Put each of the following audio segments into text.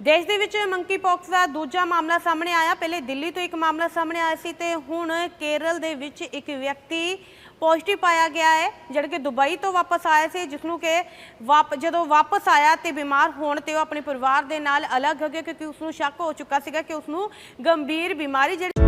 ਦੇਸ਼ ਦੇ ਵਿੱਚ ਮੰਕੀ ਪੌਕਸ ਦਾ ਦੂਜਾ ਮਾਮਲਾ ਸਾਹਮਣੇ ਆਇਆ। ਪਹਿਲੇ ਦਿੱਲੀ ਤੋਂ ਇੱਕ ਮਾਮਲਾ ਸਾਹਮਣੇ ਆਇਆ ਸੀ ਤੇ ਹੁਣ ਕੇਰਲ ਦੇ ਵਿੱਚ ਇੱਕ ਵਿਅਕਤੀ ਪੋਜ਼ਿਟਿਵ ਪਾਇਆ ਗਿਆ ਹੈ, ਜਿਹੜੇ ਕਿ ਦੁਬਈ ਤੋਂ ਵਾਪਸ ਆਇਆ ਸੀ ਜਿਸ ਨੂੰ ਕਿ ਵਾਪ, ਜਦੋਂ ਵਾਪਸ ਆਇਆ ਤੇ ਬਿਮਾਰ ਹੋਣ ਤੇ ਉਹ ਆਪਣੇ ਪਰਿਵਾਰ ਦੇ ਨਾਲ ਅਲੱਗ ਹੋ ਗਿਆ ਕਿਉਂਕਿ ਉਸ ਨੂੰ ਸ਼ੱਕ ਹੋ ਚੁੱਕਾ ਸੀਗਾ ਕਿ ਉਸ ਨੂੰ ਗੰਭੀਰ ਬਿਮਾਰੀ ਜਿਹੜੀ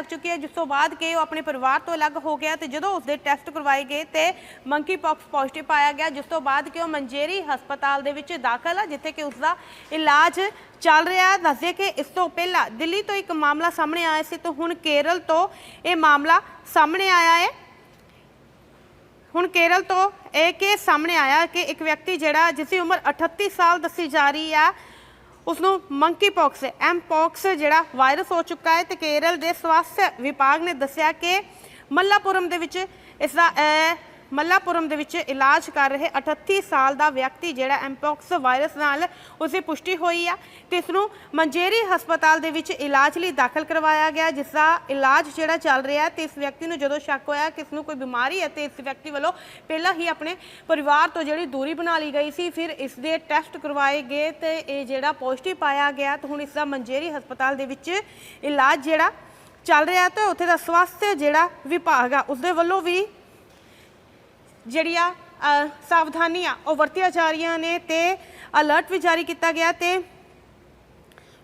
ਲੱਗ ਚੁੱਕੀ ਹੈ, ਜਿਸ ਤੋਂ ਬਾਅਦ ਕਿ ਉਹ ਆਪਣੇ ਪਰਿਵਾਰ ਤੋਂ ਅਲੱਗ ਹੋ ਗਿਆ ਤੇ ਜਦੋਂ ਉਸਦੇ ਟੈਸਟ ਕਰਵਾਏ ਗਏ ਤੇ ਮੰਕੀ ਪੌਕਸ ਪੋਜ਼ਿਟਿਵ ਪਾਇਆ ਗਿਆ, ਜਿਸ ਤੋਂ ਬਾਅਦ ਕਿ ਉਹ ਮੰਜੇਰੀ ਹਸਪਤਾਲ ਦੇ ਵਿੱਚ ਦਾਖਲ ਆ, ਜਿੱਥੇ ਕਿ ਉਸਦਾ ਇਲਾਜ ਚੱਲ ਰਿਹਾ ਹੈ। ਦੱਸਦੇ ਕਿ ਇਸ ਤੋਂ ਪਹਿਲਾਂ ਦਿੱਲੀ ਤੋਂ ਇੱਕ ਮਾਮਲਾ ਸਾਹਮਣੇ ਆਇਆ ਸੀ ਤੇ ਹੁਣ ਕੇਰਲ ਤੋਂ ਇਹ ਮਾਮਲਾ ਸਾਹਮਣੇ ਆਇਆ ਹੈ। ਹੁਣ ਕੇਰਲ ਤੋਂ ਇਹ ਕੇਸ ਸਾਹਮਣੇ ਆਇਆ ਕਿ ਇੱਕ ਵਿਅਕਤੀ ਜਿਹੜਾ ਜਿਸ ਦੀ ਉਮਰ 38 ਸਾਲ ਦੱਸੀ ਜਾ ਰਹੀ ਆ ਉਸ ਨੂੰ ਮੰਕੀ ਪੌਕਸ ਐਮ ਪੌਕਸ ਜਿਹੜਾ ਵਾਇਰਸ ਹੋ ਚੁੱਕਾ ਹੈ ਤੇ ਕੇਰਲ ਦੇ ਸਵਾਸਥ ਵਿਭਾਗ ਨੇ ਦੱਸਿਆ ਕਿ ਮੱਲਾਪੁਰਮ ਦੇ ਵਿੱਚ ਇਸ ਦਾ ਮੱਲਾਪੁਰਮ ਦੇ ਵਿੱਚ ਇਲਾਜ ਕਰ ਰਹੇ 38 ਸਾਲ ਦਾ ਵਿਅਕਤੀ ਜਿਹੜਾ ਐਮਪੌਕਸ ਵਾਇਰਸ ਨਾਲ ਉਸ ਦੀ ਪੁਸ਼ਟੀ ਹੋਈ ਆ ਤੇ ਇਸ ਨੂੰ ਮੰਜੇਰੀ ਹਸਪਤਾਲ ਦੇ ਵਿੱਚ ਇਲਾਜ ਲਈ ਦਾਖਲ ਕਰਵਾਇਆ ਗਿਆ, ਜਿਸ ਦਾ ਇਲਾਜ ਜਿਹੜਾ ਚੱਲ ਰਿਹਾ ਹੈ ਤੇ ਇਸ ਵਿਅਕਤੀ ਨੂੰ ਜਦੋਂ ਸ਼ੱਕ ਹੋਇਆ ਕਿ ਇਸ ਨੂੰ ਕੋਈ ਬਿਮਾਰੀ ਹੈ ਤੇ ਇਸ ਵਿਅਕਤੀ ਵੱਲੋਂ ਪਹਿਲਾਂ ਹੀ ਆਪਣੇ ਪਰਿਵਾਰ ਤੋਂ ਜਿਹੜੀ ਦੂਰੀ ਬਣਾ ਲਈ ਗਈ ਸੀ, ਫਿਰ ਇਸ ਦੇ ਟੈਸਟ ਕਰਵਾਏ ਗਏ ਤੇ ਇਹ ਜਿਹੜਾ ਪੋਜ਼ਿਟਿਵ ਪਾਇਆ ਗਿਆ ਤੇ ਹੁਣ ਇਸ ਦਾ ਮੰਜੇਰੀ ਹਸਪਤਾਲ ਦੇ ਵਿੱਚ ਇਲਾਜ ਜਿਹੜਾ ਚੱਲ ਰਿਹਾ ਤੇ ਉੱਥੇ ਦਾ ਸਵਾਸਥ ਜਿਹੜਾ ਵਿਭਾਗ ਆ ਉਸ ਦੇ ਵੱਲੋਂ ਵੀ ਜਿਹੜੀਆਂ ਸਾਵਧਾਨੀਆਂ ਉਹ ਵਰਤੀਆਂ ਜਾ ਰਹੀਆਂ ਨੇ ਤੇ ਅਲਰਟ ਵੀ ਜਾਰੀ ਕੀਤਾ ਗਿਆ ਤੇ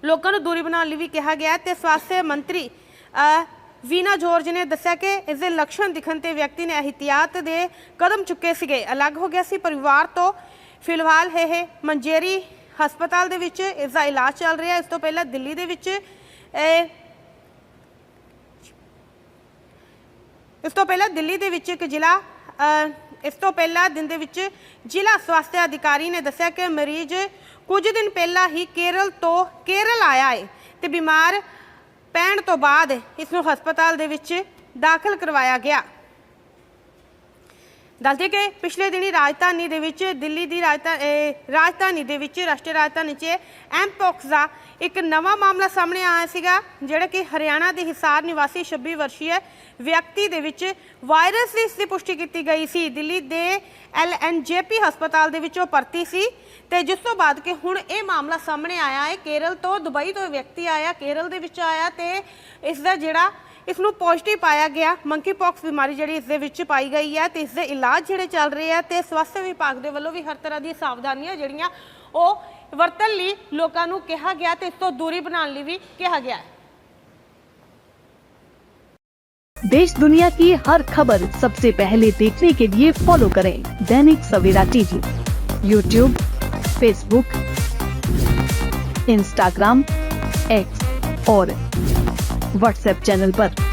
ਲੋਕਾਂ ਨੂੰ ਦੂਰੀ ਬਣਾਉਣ ਲਈ ਵੀ ਕਿਹਾ ਗਿਆ ਤੇ ਸਵਾਸਥ ਮੰਤਰੀ ਅ, ਵੀਨਾ ਜੋਰਜ ਨੇ ਦੱਸਿਆ ਕਿ ਇਸ ਦੇ ਲੱਛਣ ਦਿਖਣ ਤੇ ਵਿਅਕਤੀ ਨੇ ਇਹਤਿਆਤ ਦੇ ਕਦਮ ਚੁੱਕੇ ਸੀਗੇ। ਅਲੱਗ ਹੋ ਗਿਆ ਸੀ ਪਰਿਵਾਰ ਤੋਂ। ਫਿਲਹਾਲ ਇਹ ਇਹ ਮੰਜੇਰੀ ਹਸਪਤਾਲ ਦੇ ਵਿੱਚ ਇਸ ਦਾ ਇਲਾਜ ਚੱਲ ਰਿਹਾ। ਇਸ ਤੋਂ ਪਹਿਲਾਂ ਦਿੱਲੀ ਦੇ ਵਿੱਚ ਇਸ ਤੋਂ ਪਹਿਲਾਂ ਦਿੱਲੀ ਦੇ ਵਿੱਚ ਇੱਕ ਜ਼ਿਲ੍ਹਾ ਇਸ ਤੋਂ ਪਹਿਲਾਂ ਦਿਨ ਦੇ ਵਿੱਚ ਜ਼ਿਲ੍ਹਾ ਸਵਾਸਥ ਅਧਿਕਾਰੀ ਨੇ ਦੱਸਿਆ ਕਿ ਮਰੀਜ਼ ਕੁਝ ਦਿਨ ਪਹਿਲਾਂ ਹੀ ਕੇਰਲ ਤੋਂ ਕੇਰਲ ਆਇਆ ਹੈ ਤੇ ਬਿਮਾਰ ਪੈਣ ਤੋਂ ਬਾਅਦ ਇਸ ਨੂੰ ਹਸਪਤਾਲ ਦੇ ਵਿੱਚ ਦਾਖਲ ਕਰਵਾਇਆ ਗਿਆ। ਦੱਸਦੇ ਕਿ ਪਿਛਲੇ ਦਿਨੀ ਰਾਜਧਾਨੀ ਦੇ ਵਿੱਚ, ਦਿੱਲੀ ਦੀ ਰਾਜਧਾ- ਰਾਜਧਾਨੀ ਦੇ ਵਿੱਚ ਰਾਸ਼ਟਰੀ ਰਾਜਧਾਨੀ 'ਚ ਐਮਪੋਕਸ ਦਾ ਇੱਕ ਨਵਾਂ ਮਾਮਲਾ ਸਾਹਮਣੇ ਆਇਆ ਸੀਗਾ, ਜਿਹੜਾ ਕਿ ਹਰਿਆਣਾ ਦੇ ਹਿਸਾਰ ਨਿਵਾਸੀ 26 ਵਰਸ਼ੀ ਵਿਅਕਤੀ ਦੇ ਵਿੱਚ ਵਾਇਰਸ ਦੀ ਇਸ ਦੀ ਪੁਸ਼ਟੀ ਕੀਤੀ ਗਈ ਸੀ। ਦਿੱਲੀ ਦੇ ਐਲਐਨਜੇਪੀ ਹਸਪਤਾਲ ਦੇ ਵਿੱਚ ਉਹ ਭਰਤੀ ਸੀ ਤੇ ਜਿਸ ਤੋਂ ਬਾਅਦ ਕਿ ਹੁਣ ਇਹ ਮਾਮਲਾ ਸਾਹਮਣੇ ਆਇਆ ਹੈ। ਕੇਰਲ ਤੋਂ ਦੁਬਈ ਤੋਂ ਵਿਅਕਤੀ ਆਇਆ, ਕੇਰਲ ਦੇ ਵਿੱਚ ਆਇਆ ਤੇ ਇਸ ਦਾ ਜਿਹੜਾ ਇਸ ਨੂੰ ਪੋਜ਼ਿਟਿਵ ਪਾਇਆ ਗਿਆ ਮੰਕੀ ਪੌਕਸ ਬਿਮਾਰੀ ਜਿਹੜੀ ਇਸ ਦੇ ਵਿੱਚ ਪਾਈ ਗਈ ਹੈ ਤੇ ਇਸ ਦੇ ਇਲਾਜ ਜਿਹੜੇ ਚੱਲ ਰਹੇ ਆ ਤੇ ਸਵਾਸਥ ਵਿਭਾਗ ਦੇ ਵੱਲੋਂ ਵੀ ਹਰ ਤਰ੍ਹਾਂ ਦੀਆਂ ਸਾਵਧਾਨੀਆਂ ਜਿਹੜੀਆਂ ਉਹ ਵਰਤਣ ਲਈ ਲੋਕਾਂ ਨੂੰ ਕਿਹਾ ਗਿਆ ਤੇ ਇਸ ਤੋਂ ਦੂਰੀ ਬਣਾਉਣ ਲਈ ਵੀ ਕਿਹਾ ਗਿਆ ਹੈ देश दुनिया की हर खबर सबसे पहले देखने के लिए फॉलो करें Dainik Savera TV YouTube Facebook Instagram X और व्हाट्सएप चैनल पर।